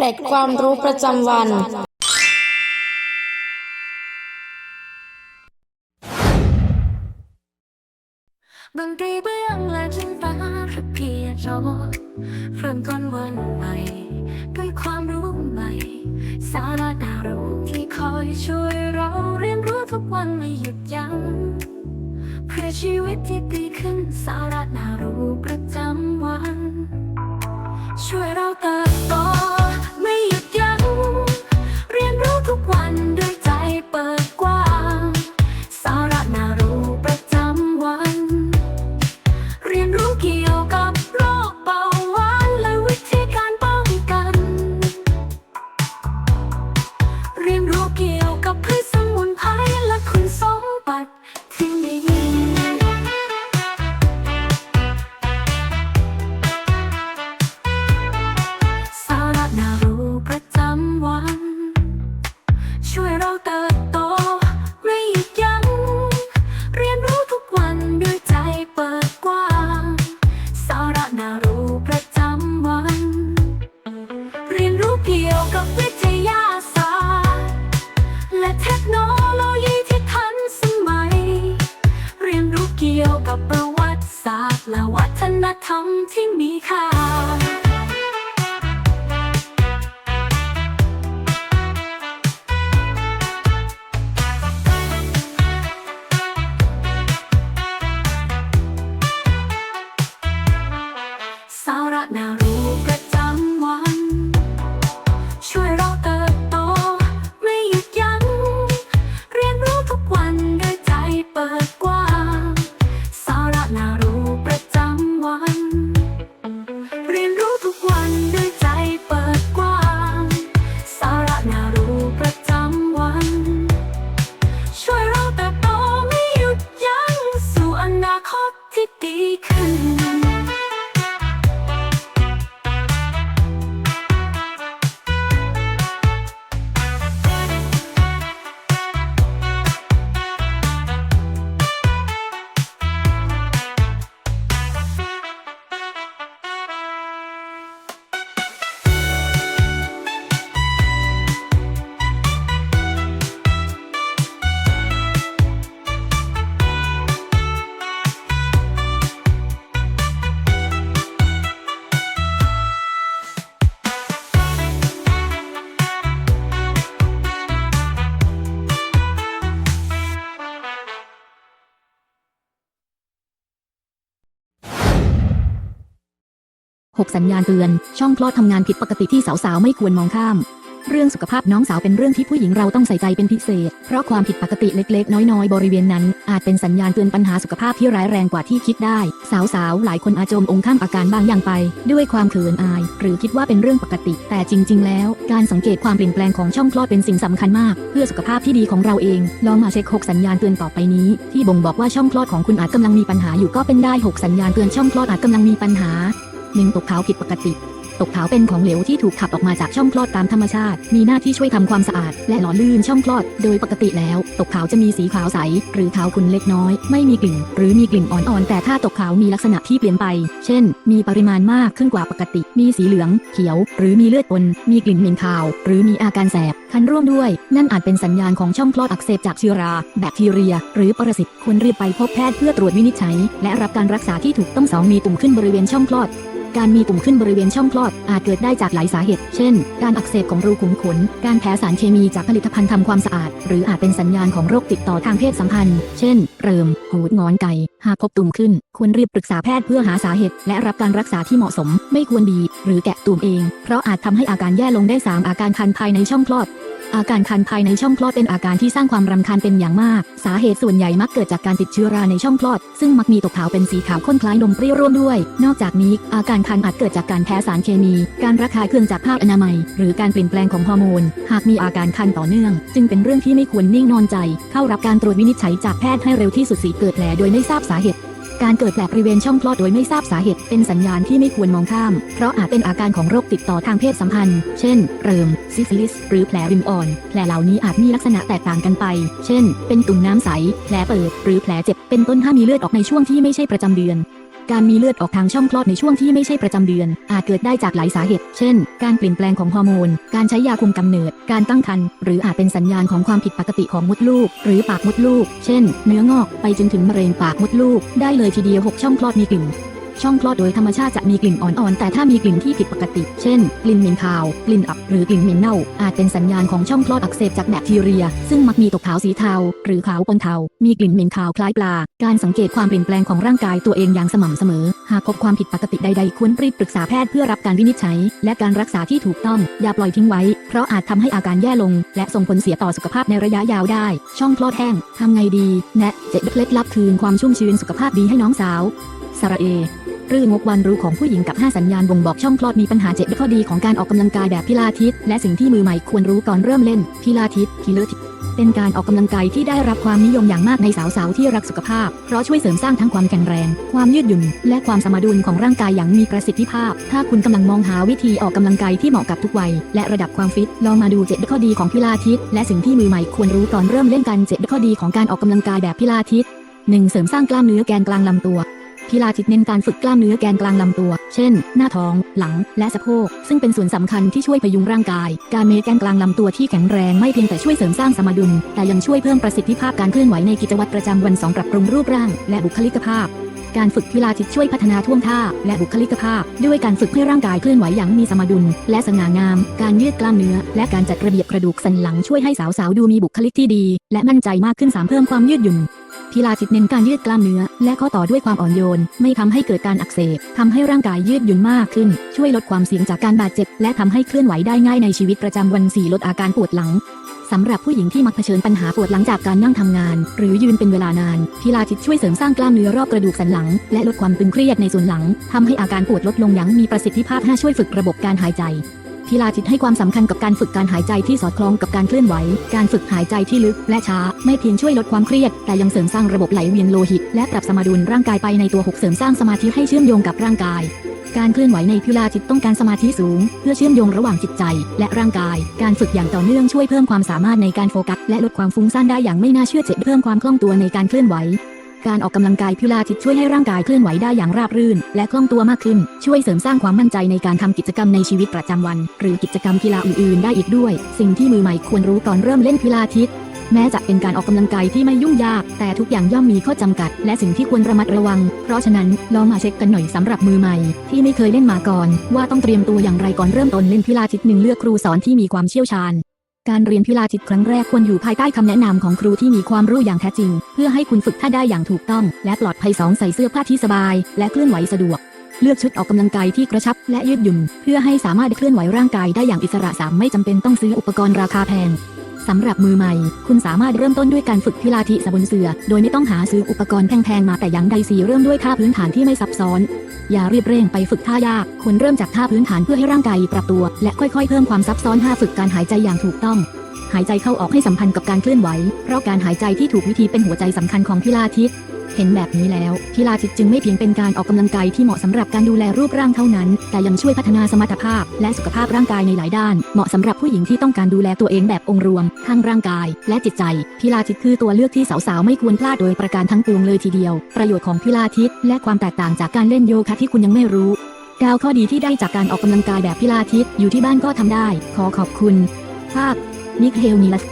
เกร็ดความรู้ประจำวัน ดนตรีเบื้องและจินตนาการเพียงโจเริ่มต้นวันใหม่ ด้วยความรู้ใหม่ สาระน่ารู้ที่คอยช่วยเราเรียนรู้ทุกวันไม่หยุดยั้งเพื่อชีวิตที่ดีขึ้นสาระน่ารู้ประจำวัน กี่ยวกับประวัติศาสตร์ และวัฒนธรรมที่มีค่าสาระน่า 6 สัญญาณเตือน ช่องคลอดทำงานผิดปกติที่สาวๆ ไม่ควรมองข้าม เรื่องสุขภาพน้องสาวเป็นเรื่องที่ผู้หญิงเราต้องใส่ใจเป็นพิเศษ เพราะความผิดปกติเล็กๆ น้อยๆ บริเวณนั้น อาจเป็นสัญญาณเตือนปัญหาสุขภาพที่ร้ายแรงกว่าที่คิดได้ สาวๆ หลายคนอาจจมองข้ามอาการบางอย่างไป ด้วยความเขินอาย หรือคิดว่าเป็นเรื่องปกติ แต่จริง ๆ แล้ว การสังเกตความเปลี่ยนแปลงของช่องคลอดเป็นสิ่งสำคัญมาก เพื่อสุขภาพที่ดีของเราเอง ลองมาเช็ค 6 สัญญาณเตือนต่อไปนี้ ที่บ่งบอกว่าช่องคลอดของคุณอาจกำลังมีปัญหาอยู่ก็เป็นได้ 6 สัญญาณเตือนช่องคลอดอาจกำลังมีปัญหา หนึ่งตกขาวผิดปกติ ตกขาวเป็นของเหลวที่ถูกขับออกมาจากช่องคลอดตามธรรมชาติ มีหน้าที่ช่วยทำความสะอาด และหล่อลื่นช่องคลอด โดยปกติแล้ว ตกขาวจะมีสีขาวใส หรือขาวขุ่นเล็กน้อย ไม่มีกลิ่น หรือมีกลิ่นอ่อนๆ แต่ถ้าตกขาวมีลักษณะที่เปลี่ยนไป เช่น มีปริมาณมากขึ้นกว่าปกติ มีสีเหลือง เขียว หรือมีเลือดปน มีกลิ่นเหม็นคาว หรือมีอาการแสบ คันร่วมด้วย นั่นอาจเป็นสัญญาณของช่องคลอดอักเสบจากเชื้อรา แบคทีเรีย หรือปรสิต ควรรีบไปพบแพทย์เพื่อตรวจวินิจฉัย และรับการรักษาที่ถูกต้องสองมีตุ่มขึ้นบริเวณช่องคลอด การมีตุ่มขึ้นบริเวณช่องคลอด อาจเกิดได้จากหลายสาเหตุ เช่น การอักเสบของรูขุมขน การแพ้สารเคมีจากผลิตภัณฑ์ทำความสะอาด หรืออาจเป็นสัญญาณของโรคติดต่อทางเพศสัมพันธ์ เช่น เริมหูดงอนไก่ หากพบตุ่มขึ้น ควรรีบปรึกษาแพทย์เพื่อหาสาเหตุ และรับการรักษาที่เหมาะสม ไม่ควรบีบหรือแกะตุ่มเอง เพราะอาจทำให้อาการแย่ลงได้ 3 อาการคันภายในช่องคลอด อาการคันภายในช่องคลอดเป็นอาการที่สร้างความรำคาญเป็นอย่างมาก สาเหตุส่วนใหญ่มักเกิดจากการติดเชื้อราในช่องคลอด ซึ่งมักมีตกขาวเป็นสีขาวข้นคล้ายนมเปรี้ยวร่วมด้วย นอกจากนี้ อาการคันอาจเกิดจากการแพ้สารเคมี การระคายเคืองจากผ้าอนามัย หรือการเปลี่ยนแปลงของฮอร์โมน หากมีอาการคันต่อเนื่อง จึงเป็นเรื่องที่ไม่ควรนิ่งนอนใจ เข้ารับการตรวจวินิจฉัยจากแพทย์ให้เร็วที่สุดสีเกิดแผลโดยไม่ทราบสาเหตุการเกิดแผลบริเวณช่องคลอดโดยไม่ทราบสาเหตุเป็นสัญญาณที่ไม่ควรมองข้าม เพราะอาจเป็นอาการของโรคติดต่อทางเพศสัมพันธ์ เช่น เริม ซิฟิลิส หรือแผลริมอ่อน แผลเหล่านี้อาจมีลักษณะแตกต่างกันไป เช่น เป็นตุ่มน้ำใส แผลเปิด หรือแผลเจ็บ เป็นต้นถ้ามีเลือดออกในช่วงที่ไม่ใช่ประจำเดือนการมีเลือดออกทางช่องคลอดในช่วงที่ไม่ใช่ประจำเดือน อาจเกิดได้จากหลายสาเหตุ เช่น การเปลี่ยนแปลงของฮอร์โมน การใช้ยาคุมกำเนิด การตั้งครรภ์ หรืออาจเป็นสัญญาณของความผิดปกติของมดลูก หรือปากมดลูก เช่น เนื้องอก ไปจนถึงมะเร็งปากมดลูก ได้เลยทีเดียวหกช่องคลอดมีกลิ่น ช่องคลอดโดยธรรมชาติจะมีกลิ่นอ่อนๆ แต่ถ้ามีกลิ่นที่ผิดปกติ เช่น กลิ่นเหม็นคาว กลิ่นอับ หรือกลิ่นเหม็นเน่า อาจเป็นสัญญาณของช่องคลอดอักเสบจากแบคทีเรีย ซึ่งมักมีตกขาวสีเทา หรือขาวปนเทา มีกลิ่นเหม็นคาวคล้ายปลา การสังเกตความเปลี่ยนแปลงของร่างกายตัวเองอย่างสม่ำเสมอ หากพบความผิดปกติใดๆ ควรรีบปรึกษาแพทย์เพื่อรับการวินิจฉัย และการรักษาที่ถูกต้อง อย่าปล่อยทิ้งไว้ เพราะอาจทำให้อาการแย่ลง และส่งผลเสียต่อสุขภาพในระยะยาวได้ ช่องคลอดแห้งทำไงดี แนะเจ็ดเคล็ดลับคืนความชุ่มชื้นสุขภาพดีให้น้องสาว สระเอรื่องงกวันรู้ของผู้หญิงกับ 5 สัญญาณบ่งบอกช่องคลอดมีปัญหาเจ็ดข้อดีของการออกกำลังกายแบบพิลาทิสและสิ่งที่มือใหม่ควรรู้ก่อนเริ่มเล่นพิลาทิสพิลทิสเป็นการออกกำลังกายที่ได้รับความนิยมอย่างมากในสาวๆที่รักสุขภาพ เพราะช่วยเสริมสร้างทั้งความแข็งแรง ความยืดหยุ่น และความสมดุลของร่างกายอย่างมีประสิทธิภาพ ถ้าคุณกำลังมองหาวิธีออกกำลังกายที่เหมาะกับทุกวัย และระดับความฟิต ลองมาดูเจ็ดข้อดีของพิลาทิสและสิ่งที่มือใหม่ควรรู้ก่อนเริ่มเล่นกันเจ็ดข้อดีของการออกกำลังกายแบบพิลาทิส 1. เสริมสร้างกล้ามเนื้อแกนกลางลำตัว พิลาทิสเน้นการฝึกกล้ามเนื้อแกนกลางลำตัว เช่น หน้าท้อง หลัง และสะโพก ซึ่งเป็นส่วนสำคัญที่ช่วยพยุงร่างกาย การเมแกนกลางลำตัวที่แข็งแรงไม่เพียงแต่ช่วยเสริมสร้างสมดุล แต่ยังช่วยเพิ่มประสิทธิภาพการเคลื่อนไหวในกิจวัตรประจำวันสองปรับปรุงรูปร่าง และบุคลิกภาพการฝึกพิลาทิสช่วยพัฒนาท่วงท่า และบุคลิกภาพ ด้วยการฝึกให้ร่างกายเคลื่อนไหวอย่างมีสมดุล และสง่างาม การยืดกล้ามเนื้อ และการจัดระเบียบกระดูกสันหลังช่วยให้สาวๆดูมีบุคลิกที่ดี และมั่นใจมากขึ้นสามเพิ่มความยืดหยุ่น พิลาทิสเน้นการยืดกล้ามเนื้อ และข้อต่อด้วยความอ่อนโยน ไม่ทำให้เกิดการอักเสบทำให้ร่างกายยืดหยุ่นมากขึ้น ช่วยลดความเสี่ยงจากการบาดเจ็บ และทำให้เคลื่อนไหวได้ง่ายในชีวิตประจำวันสี่ลดอาการปวดหลังสำหรับผู้หญิงที่มักเผชิญปัญหาปวดหลังจากการนั่งทำงาน หรือยืนเป็นเวลานานพิลาทิสช่วยเสริมสร้างกล้ามเนื้อรอบกระดูกสันหลัง และลดความตึงเครียดในส่วนหลังทำให้อาการปวดลดลงอย่างมีประสิทธิภาพ5ช่วยฝึกระบบการหายใจ พิลาทิสให้ความสำคัญกับการฝึกการหายใจที่สอดคล้องกับการเคลื่อนไหว การฝึกหายใจที่ลึกและช้า ไม่เพียงช่วยลดความเครียด แต่ยังเสริมสร้างระบบไหลเวียนโลหิต และปรับสมดุลร่างกายไปในตัวหกเสริมสร้างสมาธิให้เชื่อมโยงกับร่างกายการเคลื่อนไหวในพิลาทิสต้องการสมาธิสูง เพื่อเชื่อมโยงระหว่างจิตใจ และร่างกาย การฝึกอย่างต่อเนื่องช่วยเพิ่มความสามารถในการโฟกัส และลดความฟุ้งซ่านได้อย่างไม่น่าเชื่อเจ็ดเพิ่มความคล่องตัวในการเคลื่อนไหว การออกกำลังกายพิลาทิสช่วยให้ร่างกายเคลื่อนไหวได้อย่างราบรื่น และคล่องตัวมากขึ้น ช่วยเสริมสร้างความมั่นใจในการทำกิจกรรมในชีวิตประจำวัน หรือกิจกรรมกีฬาอื่นๆ ได้อีกด้วย สิ่งที่มือใหม่ควรรู้ก่อนเริ่มเล่นพิลาทิสแม้จะเป็นการออกกำลังกายที่ไม่ยุ่งยาก แต่ทุกอย่างย่อมมีข้อจำกัด และสิ่งที่ควรระมัดระวัง เพราะฉะนั้นลองมาเช็คกันหน่อยสำหรับมือใหม่ ที่ไม่เคยเล่นมาก่อน ว่าต้องเตรียมตัวอย่างไรก่อนเริ่มต้นเล่นพิลาทิสหนึ่งเลือกครูสอนที่มีความเชี่ยวชาญ การเรียนพิลาทิสครั้งแรกควรอยู่ภายใต้คำแนะนำของครูที่มีความรู้อย่างแท้จริง เพื่อให้คุณฝึกท่าได้อย่างถูกต้อง และปลอดภัยสองใส่เสื้อผ้าที่สบาย และเคลื่อนไหวสะดวก เลือกชุดออกกำลังกายที่กระชับ และยืดหยุ่น เพื่อให้สามารถเคลื่อนไหวร่างกายได้อย่างอิสระสามไม่จำเป็นต้องซื้ออุปกรณ์ราคาแพง สำหรับมือใหม่ คุณสามารถเริ่มต้นด้วยการฝึกพิลาทิสบนเสื่อโดยไม่ต้องหาซื้ออุปกรณ์แพงๆมาแต่อย่างใดสีเริ่มด้วยท่าพื้นฐานที่ไม่ซับซ้อน อย่ารีบเร่งไปฝึกท่ายากควรเริ่มจากท่าพื้นฐานเพื่อให้ร่างกายปรับตัว และค่อยๆ เพิ่มความซับซ้อนท่าฝึกการหายใจอย่างถูกต้อง หายใจเข้าออกให้สัมพันธ์กับการเคลื่อนไหว เพราะการหายใจที่ถูกวิธีเป็นหัวใจสำคัญของพิลาทิส เห็นแบบนี้แล้วพิลาทิสจึงไม่เพียงเป็นการออกกำลังกายที่เหมาะสำหรับการดูแลรูปร่างเท่านั้น แต่ยังช่วยพัฒนาสมรรถภาพ และสุขภาพร่างกายในหลายด้าน เหมาะสำหรับผู้หญิงที่ต้องการดูแลตัวเองแบบองค์รวม ทั้งร่างกาย และจิตใจพิลาทิสคือตัวเลือกที่สาวๆไม่ควรพลาดโดยประการทั้งปวงเลยทีเดียว ประโยชน์ของพิลาทิสและความแตกต่างจากการเล่นโยคะที่คุณยังไม่รู้9ข้อดีที่ได้จากการออกกำลังกายแบบพิลาทิสอยู่ที่บ้านก็ทำได้ ขอขอบคุณ ภาพ นิกเฮลนิลัส